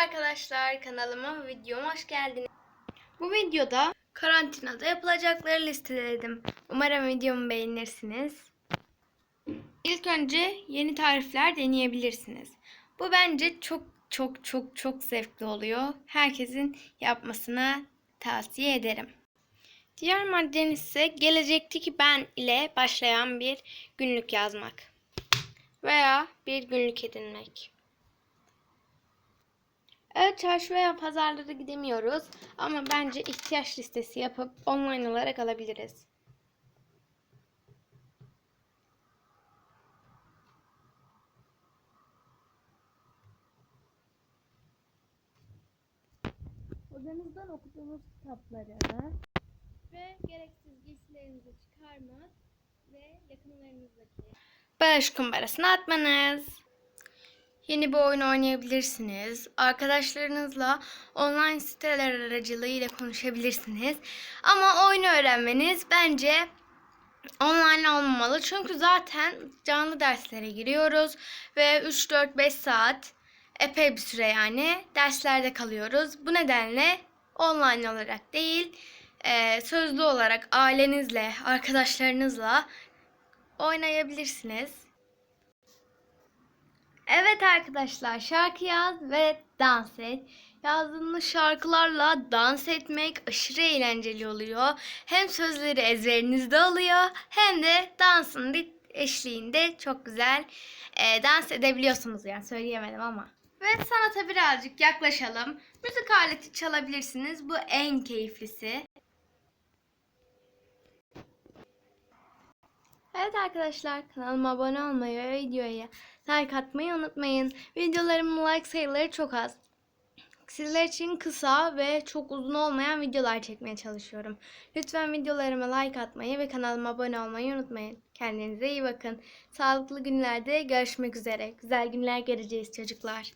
arkadaşlar kanalıma videoma hoş geldiniz. Bu videoda karantinada yapılacakları listeledim. Umarım videomu beğenirsiniz. İlk önce yeni tarifler deneyebilirsiniz. Bu bence çok çok çok çok zevkli oluyor. Herkesin yapmasına tavsiye ederim. Diğer maddeniz ise gelecekteki ben ile başlayan bir günlük yazmak veya bir günlük edinmek. Çarşı veya pazarlara gidemiyoruz ama bence ihtiyaç listesi yapıp online olarak alabiliriz. Odanızdan okuduğunuz kitapları ve gereksiz giysilerinizi çıkarmak ve yakınlarınızdaki bağış kumbarasına atmanız. Yeni bir oyun oynayabilirsiniz. Arkadaşlarınızla online siteler aracılığıyla konuşabilirsiniz. Ama oyunu öğrenmeniz bence online olmamalı. Çünkü zaten canlı derslere giriyoruz ve 3-4-5 saat epey bir süre yani derslerde kalıyoruz. Bu nedenle online olarak değil, e, sözlü olarak ailenizle, arkadaşlarınızla oynayabilirsiniz. Evet arkadaşlar şarkı yaz ve dans et. Yazdığınız şarkılarla dans etmek aşırı eğlenceli oluyor. Hem sözleri ezberinizde oluyor hem de dansın eşliğinde çok güzel e, dans edebiliyorsunuz yani söyleyemedim ama. Ve sanata birazcık yaklaşalım. Müzik aleti çalabilirsiniz. Bu en keyiflisi. Evet arkadaşlar kanalıma abone olmayı ve videoya like atmayı unutmayın. Videolarımın like sayıları çok az. Sizler için kısa ve çok uzun olmayan videolar çekmeye çalışıyorum. Lütfen videolarıma like atmayı ve kanalıma abone olmayı unutmayın. Kendinize iyi bakın. Sağlıklı günlerde görüşmek üzere. Güzel günler göreceğiz çocuklar.